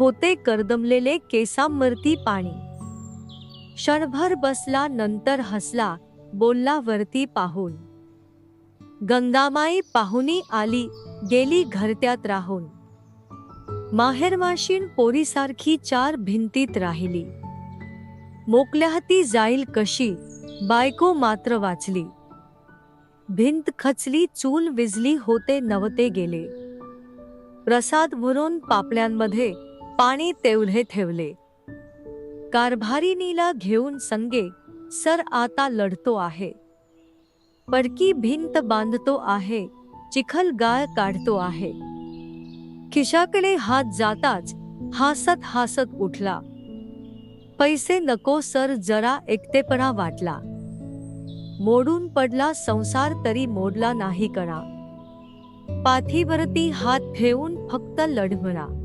होते करदमलेले केसांवरती पाणी. क्षणभर बसला नंतर हसला बोलला वरती पाहून. गंगामाई पाहुणी आली गेली घरत्यात राहून. माहेरमाशीण पोरीसारखी चार भिंतीत राहिली. मोकल्या हाती जाईल कशी बायको मात्र वाचली. भिंत खचली चूल विजली होते नवते गेले. प्रसाद भरून पापण्यांमध्ये पाणी तेवढे ठेवले. कारभारिणीला घेऊन संगे सर आता लढतो आहे. पडकी भिंत बांधतो आहे चिखल गाळ काढतो आहे. खिशाकडे हात जाताच हासत हासत उठला. पैसे नको सर जरा एकटेपणा वाटला. मोडून पडला संसार तरी मोडला नाही कणा. पाठीवरती हात ठेवून फक्त लढवणा